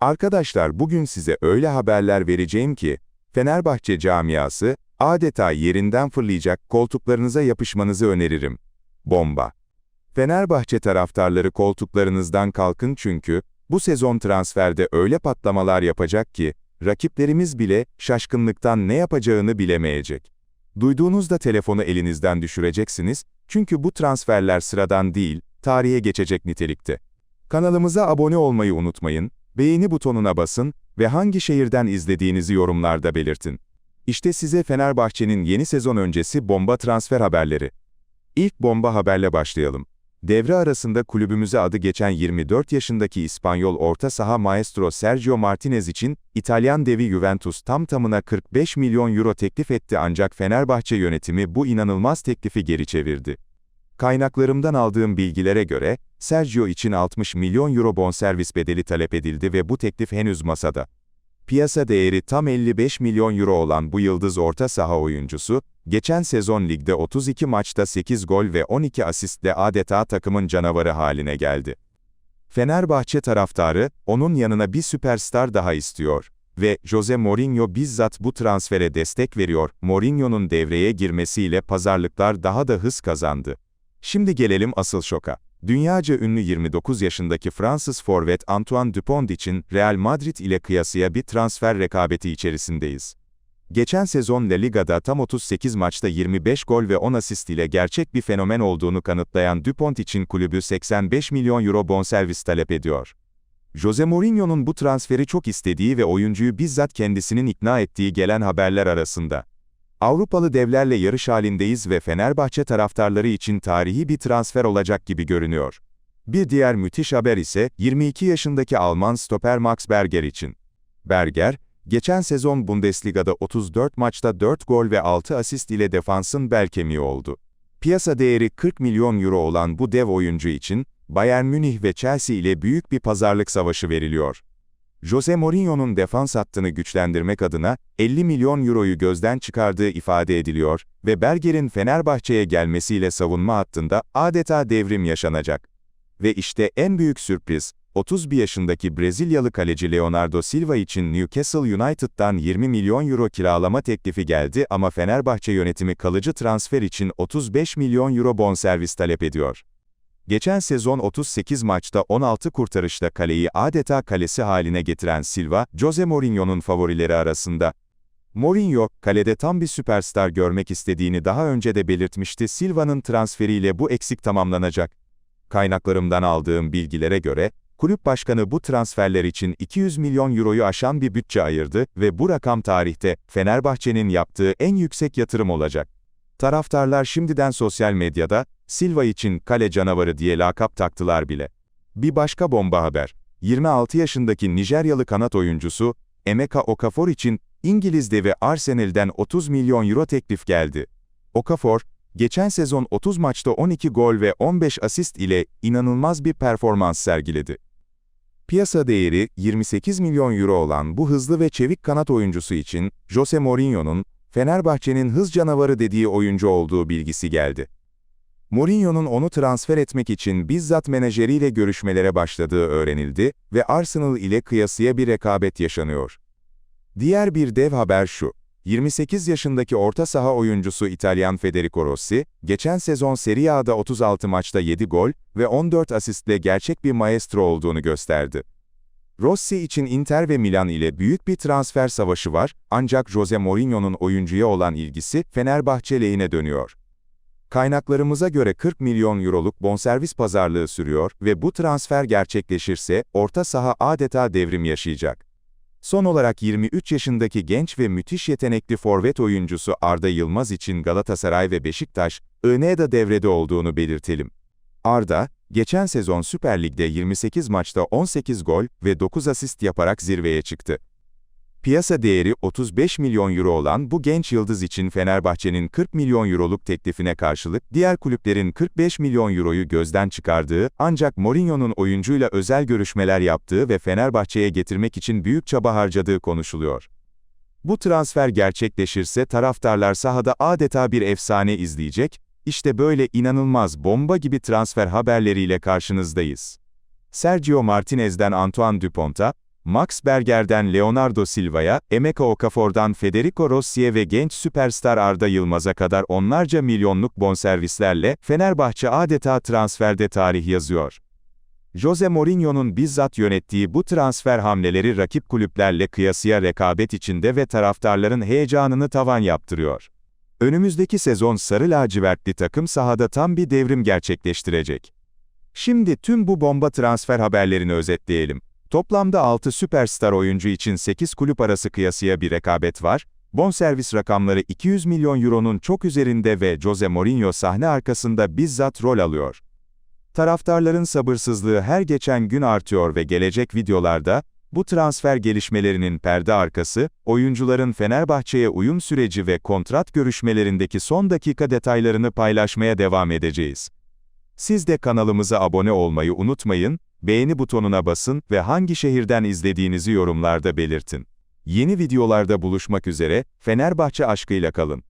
Arkadaşlar bugün size öyle haberler vereceğim ki, Fenerbahçe camiası, adeta yerinden fırlayacak koltuklarınıza yapışmanızı öneririm. Bomba. Fenerbahçe taraftarları koltuklarınızdan kalkın çünkü, bu sezon transferde öyle patlamalar yapacak ki, rakiplerimiz bile şaşkınlıktan ne yapacağını bilemeyecek. Duyduğunuzda telefonu elinizden düşüreceksiniz, çünkü bu transferler sıradan değil, tarihe geçecek nitelikte. Kanalımıza abone olmayı unutmayın, beğeni butonuna basın ve hangi şehirden izlediğinizi yorumlarda belirtin. İşte size Fenerbahçe'nin yeni sezon öncesi bomba transfer haberleri. İlk bomba haberle başlayalım. Devre arasında kulübümüze adı geçen 24 yaşındaki İspanyol orta saha maestro Sergio Martinez için İtalyan devi Juventus tam tamına 45 milyon euro teklif etti ancak Fenerbahçe yönetimi bu inanılmaz teklifi geri çevirdi. Kaynaklarımdan aldığım bilgilere göre, Sergio için 60 milyon euro bonservis bedeli talep edildi ve bu teklif henüz masada. Piyasa değeri tam 55 milyon euro olan bu yıldız orta saha oyuncusu, geçen sezon ligde 32 maçta 8 gol ve 12 asistle adeta takımın canavarı haline geldi. Fenerbahçe taraftarı, onun yanına bir süperstar daha istiyor ve Jose Mourinho bizzat bu transfere destek veriyor. Mourinho'nun devreye girmesiyle pazarlıklar daha da hız kazandı. Şimdi gelelim asıl şoka. Dünyaca ünlü 29 yaşındaki Fransız forvet Antoine Dupont için Real Madrid ile kıyasıya bir transfer rekabeti içerisindeyiz. Geçen sezon La Liga'da tam 38 maçta 25 gol ve 10 asist ile gerçek bir fenomen olduğunu kanıtlayan Dupont için kulübü 85 milyon euro bonservis talep ediyor. Jose Mourinho'nun bu transferi çok istediği ve oyuncuyu bizzat kendisinin ikna ettiği gelen haberler arasında. Avrupalı devlerle yarış halindeyiz ve Fenerbahçe taraftarları için tarihi bir transfer olacak gibi görünüyor. Bir diğer müthiş haber ise 22 yaşındaki Alman stoper Max Berger için. Berger, geçen sezon Bundesliga'da 34 maçta 4 gol ve 6 asist ile defansın bel kemiği oldu. Piyasa değeri 40 milyon euro olan bu dev oyuncu için, Bayern Münih ve Chelsea ile büyük bir pazarlık savaşı veriliyor. Jose Mourinho'nun defans hattını güçlendirmek adına 50 milyon euroyu gözden çıkardığı ifade ediliyor ve Berger'in Fenerbahçe'ye gelmesiyle savunma hattında adeta devrim yaşanacak. Ve işte en büyük sürpriz, 31 yaşındaki Brezilyalı kaleci Leonardo Silva için Newcastle United'dan 20 milyon euro kiralama teklifi geldi ama Fenerbahçe yönetimi kalıcı transfer için 35 milyon euro bonservis talep ediyor. Geçen sezon 38 maçta 16 kurtarışla kaleyi adeta kalesi haline getiren Silva, Jose Mourinho'nun favorileri arasında. Mourinho, kalede tam bir süperstar görmek istediğini daha önce de belirtmişti Silva'nın transferiyle bu eksik tamamlanacak. Kaynaklarımdan aldığım bilgilere göre, kulüp başkanı bu transferler için 200 milyon euroyu aşan bir bütçe ayırdı ve bu rakam tarihte Fenerbahçe'nin yaptığı en yüksek yatırım olacak. Taraftarlar şimdiden sosyal medyada, Silva için kale canavarı diye lakap taktılar bile. Bir başka bomba haber. 26 yaşındaki Nijeryalı kanat oyuncusu, Emeka Okafor için, İngiliz devi Arsenal'den 30 milyon euro teklif geldi. Okafor, geçen sezon 30 maçta 12 gol ve 15 asist ile inanılmaz bir performans sergiledi. Piyasa değeri 28 milyon euro olan bu hızlı ve çevik kanat oyuncusu için, Jose Mourinho'nun, Fenerbahçe'nin hız canavarı dediği oyuncu olduğu bilgisi geldi. Mourinho'nun onu transfer etmek için bizzat menajeriyle görüşmelere başladığı öğrenildi ve Arsenal ile kıyasıya bir rekabet yaşanıyor. Diğer bir dev haber şu. 28 yaşındaki orta saha oyuncusu İtalyan Federico Rossi, geçen sezon Serie A'da 36 maçta 7 gol ve 14 asistle gerçek bir maestro olduğunu gösterdi. Rossi için Inter ve Milan ile büyük bir transfer savaşı var, ancak Jose Mourinho'nun oyuncuya olan ilgisi Fenerbahçe lehine dönüyor. Kaynaklarımıza göre 40 milyon euroluk bonservis pazarlığı sürüyor ve bu transfer gerçekleşirse orta saha adeta devrim yaşayacak. Son olarak 23 yaşındaki genç ve müthiş yetenekli forvet oyuncusu Arda Yılmaz için Galatasaray ve Beşiktaş, INE'da devrede olduğunu belirtelim. Arda, geçen sezon Süper Lig'de 28 maçta 18 gol ve 9 asist yaparak zirveye çıktı. Piyasa değeri 35 milyon euro olan bu genç yıldız için Fenerbahçe'nin 40 milyon euroluk teklifine karşılık diğer kulüplerin 45 milyon euroyu gözden çıkardığı ancak Mourinho'nun oyuncuyla özel görüşmeler yaptığı ve Fenerbahçe'ye getirmek için büyük çaba harcadığı konuşuluyor. Bu transfer gerçekleşirse taraftarlar sahada adeta bir efsane izleyecek, işte böyle inanılmaz bomba gibi transfer haberleriyle karşınızdayız. Sergio Martinez'den Antoine Dupont'a, Max Berger'den Leonardo Silva'ya, Emeka Okafor'dan Federico Rossi'ye ve genç süperstar Arda Yılmaz'a kadar onlarca milyonluk bonservislerle, Fenerbahçe adeta transferde tarih yazıyor. Jose Mourinho'nun bizzat yönettiği bu transfer hamleleri rakip kulüplerle kıyasıya rekabet içinde ve taraftarların heyecanını tavan yaptırıyor. Önümüzdeki sezon sarı lacivertli takım sahada tam bir devrim gerçekleştirecek. Şimdi tüm bu bomba transfer haberlerini özetleyelim. Toplamda 6 süperstar oyuncu için 8 kulüp arası kıyasıya bir rekabet var. Bonservis rakamları 200 milyon euronun çok üzerinde ve Jose Mourinho sahne arkasında bizzat rol alıyor. Taraftarların sabırsızlığı her geçen gün artıyor ve gelecek videolarda, bu transfer gelişmelerinin perde arkası, oyuncuların Fenerbahçe'ye uyum süreci ve kontrat görüşmelerindeki son dakika detaylarını paylaşmaya devam edeceğiz. Siz de kanalımıza abone olmayı unutmayın, beğeni butonuna basın ve hangi şehirden izlediğinizi yorumlarda belirtin. Yeni videolarda buluşmak üzere, Fenerbahçe aşkıyla kalın.